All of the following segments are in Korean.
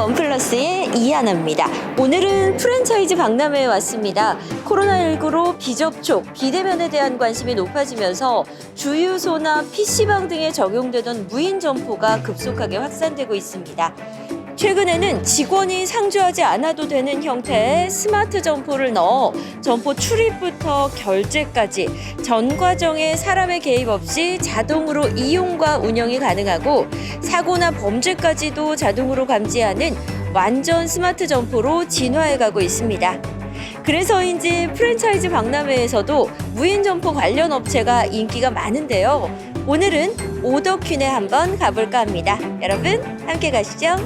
원플러스의 이하나입니다. 오늘은 프랜차이즈 박람회에 왔습니다. 코로나19로 비접촉, 비대면에 대한 관심이 높아지면서 주유소나 PC방 등에 적용되던 무인 점포가 급속하게 확산되고 있습니다. 최근에는 직원이 상주하지 않아도 되는 형태의 스마트 점포를 넣어 점포 출입부터 결제까지 전 과정에 사람의 개입 없이 자동으로 이용과 운영이 가능하고 사고나 범죄까지도 자동으로 감지하는 완전 스마트 점포로 진화해 가고 있습니다. 그래서인지 프랜차이즈 박람회에서도 무인 점포 관련 업체가 인기가 많은데요. 오늘은 오더퀸에 한번 가볼까 합니다. 여러분 함께 가시죠.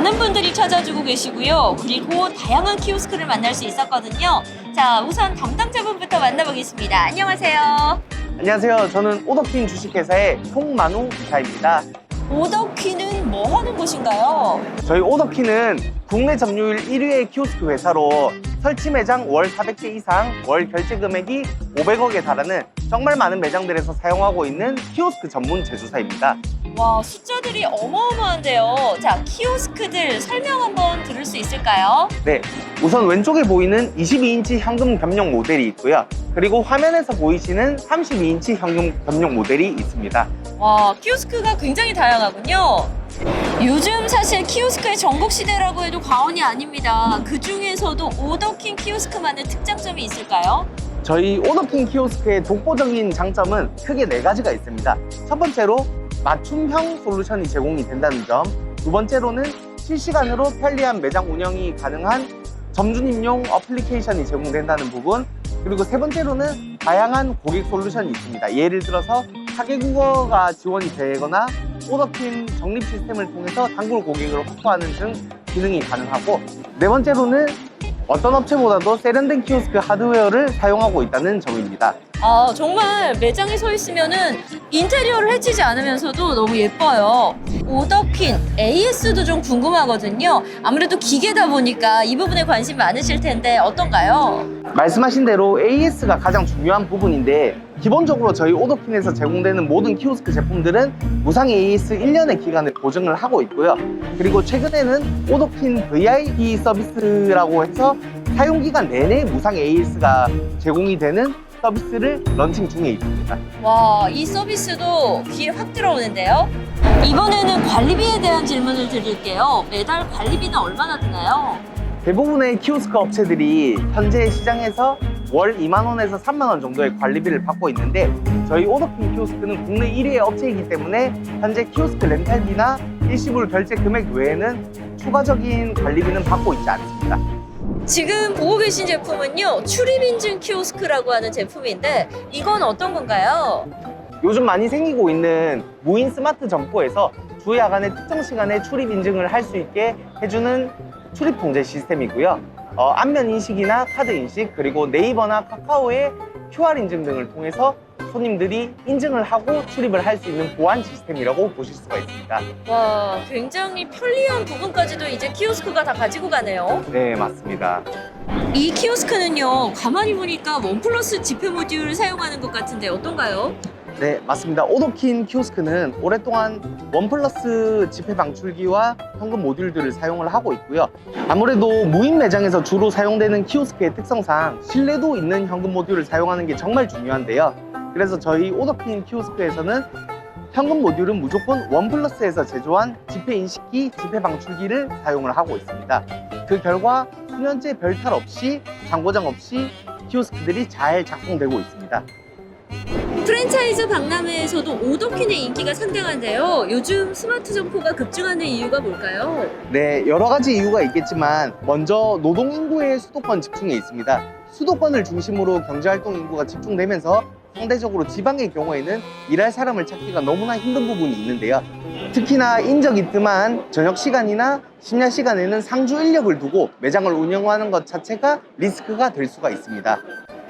많은 분들이 찾아주고 계시고요. 그리고 다양한 키오스크를 만날 수 있었거든요. 자, 우선 담당자분부터 만나보겠습니다. 안녕하세요. 안녕하세요. 저는 오더퀸 주식회사의 송만우 이사입니다. 오더퀸은 뭐 하는 곳인가요? 저희 오더퀸은 국내 점유율 1위의 키오스크 회사로 설치 매장 월 400개 이상, 월 결제 금액이 500억에 달하는 정말 많은 매장들에서 사용하고 있는 키오스크 전문 제조사입니다. 와, 숫자들이 어마어마한데요. 자, 키오스크들 설명 한번 들을 수 있을까요? 네, 우선 왼쪽에 보이는 22인치 현금 겸용 모델이 있고요. 그리고 화면에서 보이시는 32인치 현금 겸용 모델이 있습니다. 와, 키오스크가 굉장히 다양하군요. 요즘 사실 키오스크의 전국 시대라고 해도 과언이 아닙니다. 그 중에서도 오더킹 키오스크만의 특장점이 있을까요? 저희 오더킹 키오스크의 독보적인 장점은 크게 네 가지가 있습니다. 첫 번째로 맞춤형 솔루션이 제공이 된다는 점. 두 번째로는 실시간으로 편리한 매장 운영이 가능한 점주님용 어플리케이션이 제공된다는 부분. 그리고 세 번째로는 다양한 고객 솔루션이 있습니다. 예를 들어서 타계국어가 지원이 되거나 오더킨 적립 시스템을 통해서 단골 고객을 확보하는 등 기능이 가능하고 네 번째로는 어떤 업체보다도 세련된 키오스크 하드웨어를 사용하고 있다는 점입니다. 아, 정말 매장에 서 있으면은 인테리어를 해치지 않으면서도 너무 예뻐요. 오더퀸, AS도 좀 궁금하거든요. 아무래도 기계다 보니까 이 부분에 관심 많으실 텐데 어떤가요? 말씀하신 대로 AS가 가장 중요한 부분인데 기본적으로 저희 오더킨에서 제공되는 모든 키오스크 제품들은 무상 AS 1년의 기간을 보증을 하고 있고요. 그리고 최근에는 오더킨 VIP 서비스라고 해서 사용기간 내내 무상 AS가 제공이 되는 서비스를 런칭 중에 있습니다. 와, 이 서비스도 귀에 확 들어오는데요. 이번에는 관리비에 대한 질문을 드릴게요. 매달 관리비는 얼마나 드나요? 대부분의 키오스크 업체들이 현재 시장에서 월 2만 원에서 3만 원 정도의 관리비를 받고 있는데 저희 오더킨 키오스크는 국내 1위의 업체이기 때문에 현재 키오스크 렌탈비나 일시불 결제 금액 외에는 추가적인 관리비는 받고 있지 않습니다. 지금 보고 계신 제품은요, 출입인증 키오스크라고 하는 제품인데 이건 어떤 건가요? 요즘 많이 생기고 있는 무인 스마트 점포에서 주 야간의 특정 시간에 출입 인증을 할 수 있게 해주는 출입 통제 시스템이고요. 어, 안면 인식이나 카드 인식 그리고 네이버나 카카오의 QR 인증 등을 통해서 손님들이 인증을 하고 출입을 할 수 있는 보안 시스템이라고 보실 수가 있습니다. 와, 굉장히 편리한 부분까지도 이제 키오스크가 다 가지고 가네요. 네, 맞습니다. 이 키오스크는요, 가만히 보니까 원 플러스 지폐 모듈을 사용하는 것 같은데 어떤가요? 네, 맞습니다. 오더킨 키오스크는 오랫동안 원플러스 지폐 방출기와 현금 모듈들을 사용을 하고 있고요. 아무래도 무인 매장에서 주로 사용되는 키오스크의 특성상 신뢰도 있는 현금 모듈을 사용하는 게 정말 중요한데요. 그래서 저희 오더킨 키오스크에서는 현금 모듈은 무조건 원플러스에서 제조한 지폐 인식기, 지폐 방출기를 사용을 하고 있습니다. 그 결과 수년째 별탈 없이 장고장 없이 키오스크들이 잘 작동되고 있습니다. 프랜차이즈 박람회에서도 오더퀸의 인기가 상당한데요. 요즘 스마트 점포가 급증하는 이유가 뭘까요? 네, 여러 가지 이유가 있겠지만 먼저 노동 인구의 수도권 집중에 있습니다. 수도권을 중심으로 경제 활동 인구가 집중되면서 상대적으로 지방의 경우에는 일할 사람을 찾기가 너무나 힘든 부분이 있는데요. 특히나 인적이 뜸한 저녁 시간이나 심야 시간에는 상주 인력을 두고 매장을 운영하는 것 자체가 리스크가 될 수가 있습니다.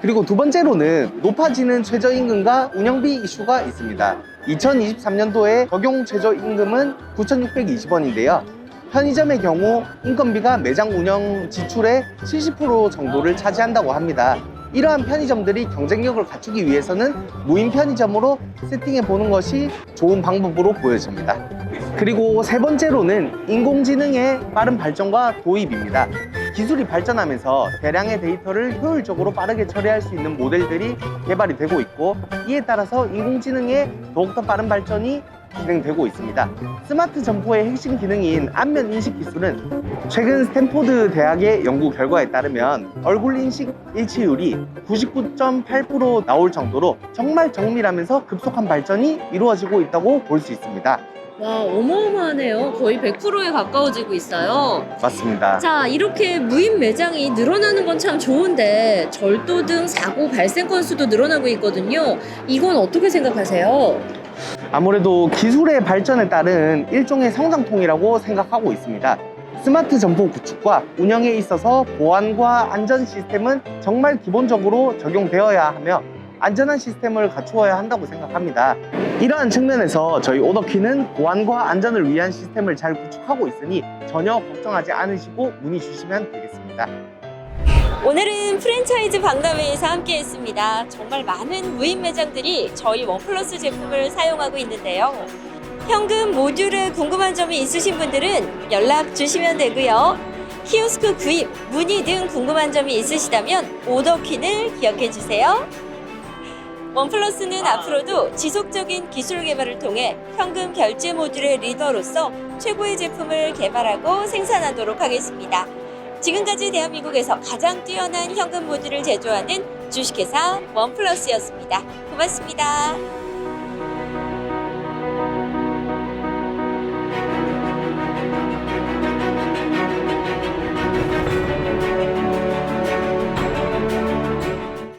그리고 두 번째로는 높아지는 최저임금과 운영비 이슈가 있습니다. 2023년도에 적용 최저임금은 9,620원인데요. 편의점의 경우 인건비가 매장 운영 지출의 70% 정도를 차지한다고 합니다. 이러한 편의점들이 경쟁력을 갖추기 위해서는 무인 편의점으로 세팅해 보는 것이 좋은 방법으로 보여집니다. 그리고 세 번째로는 인공지능의 빠른 발전과 도입입니다. 기술이 발전하면서 대량의 데이터를 효율적으로 빠르게 처리할 수 있는 모델들이 개발이 되고 있고 이에 따라서 인공지능의 더욱더 빠른 발전이 진행되고 있습니다. 스마트 점포의 핵심 기능인 안면 인식 기술은 최근 스탠포드 대학의 연구 결과에 따르면 얼굴 인식 일치율이 99.8% 나올 정도로 정말 정밀하면서 급속한 발전이 이루어지고 있다고 볼 수 있습니다. 와, 어마어마하네요. 거의 100%에 가까워지고 있어요. 맞습니다. 자, 이렇게 무인 매장이 늘어나는 건 참 좋은데 절도 등 사고 발생 건수도 늘어나고 있거든요. 이건 어떻게 생각하세요? 아무래도 기술의 발전에 따른 일종의 성장통이라고 생각하고 있습니다. 스마트 점포 구축과 운영에 있어서 보안과 안전 시스템은 정말 기본적으로 적용되어야 하며 안전한 시스템을 갖추어야 한다고 생각합니다. 이러한 측면에서 저희 오더키는 보안과 안전을 위한 시스템을 잘 구축하고 있으니 전혀 걱정하지 않으시고 문의 주시면 되겠습니다. 오늘은 프랜차이즈 박람회에서 함께 했습니다. 정말 많은 무인 매장들이 저희 원플러스 제품을 사용하고 있는데요. 현금 모듈에 궁금한 점이 있으신 분들은 연락 주시면 되고요. 키오스크 구입, 문의 등 궁금한 점이 있으시다면 오더킨을 기억해 주세요. 원플러스는 앞으로도 지속적인 기술 개발을 통해 현금 결제 모듈의 리더로서 최고의 제품을 개발하고 생산하도록 하겠습니다. 지금까지 대한민국에서 가장 뛰어난 현금 모듈을 제조하는 주식회사 원플러스였습니다. 고맙습니다.